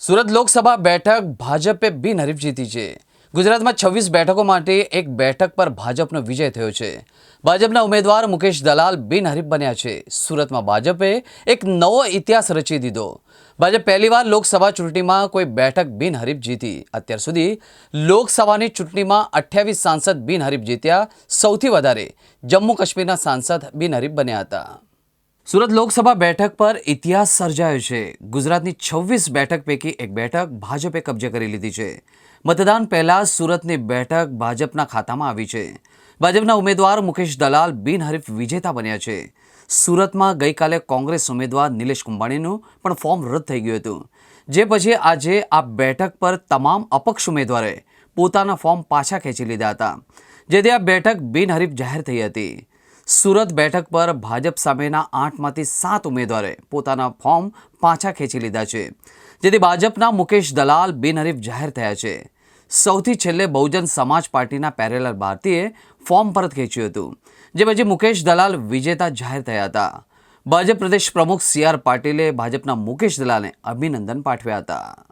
સુરત લોકસભા બેઠક ભાજપે બિનહરીફ જીતી છે. ગુજરાતમાં છવ્વીસ બેઠકો માટે એક બેઠક પર ભાજપનો વિજય થયો છે. ભાજપના ઉમેદવાર મુકેશ દલાલ બિનહરીફ બન્યા છે. સુરતમાં ભાજપે એક નવો ઇતિહાસ રચી દીધો. ભાજપ પહેલીવાર લોકસભા ચૂંટણીમાં કોઈ બેઠક બિનહરીફ જીતી. અત્યાર સુધી લોકસભાની ચૂંટણીમાં અઠ્યાવીસ સાંસદ બિનહરીફ જીત્યા, સૌથી વધારે જમ્મુ કાશ્મીરના સાંસદ બિનહરીફ બન્યા હતા. સુરત લોકસભા બેઠક પર ઇતિહાસ સર્જાયો છે. ગુજરાતની છવ્વીસ બેઠક પૈકી એક બેઠક ભાજપે કબજે કરી લીધી છે. મતદાન પહેલાં સુરતની બેઠક ભાજપના ખાતામાં આવી છે. ભાજપના ઉમેદવાર મુકેશ દલાલ બિનહરીફ વિજેતા બન્યા છે. સુરતમાં ગઈકાલે કોંગ્રેસ ઉમેદવાર નિલેશ કુંભાણીનું પણ ફોર્મ રદ થઈ ગયું હતું. જે પછી આજે આ બેઠક પર તમામ અપક્ષ ઉમેદવારે પોતાના ફોર્મ પાછા ખેંચી લીધા હતા. જેથી આ બેઠક બિનહરીફ જાહેર થઈ હતી. સુરત બેઠક પર ભાજપ સામેના આઠમાંથી સાત ઉમેદવારે પોતાના ફોર્મ પાછા ખેંચી લીધા છે, જેથી ભાજપના મુકેશ દલાલ બિનહરીફ જાહેર થયા છે. સૌથી છેલ્લે બહુજન સમાજ પાર્ટીના પેરેલર ભારતીએ ફોર્મ પરત ખેંચ્યું હતું, જે પછી મુકેશ દલાલ વિજેતા જાહેર થયા હતા. ભાજપ પ્રદેશ પ્રમુખ સી આર પાટીલે ભાજપના મુકેશ દલાલને અભિનંદન પાઠવ્યા હતા.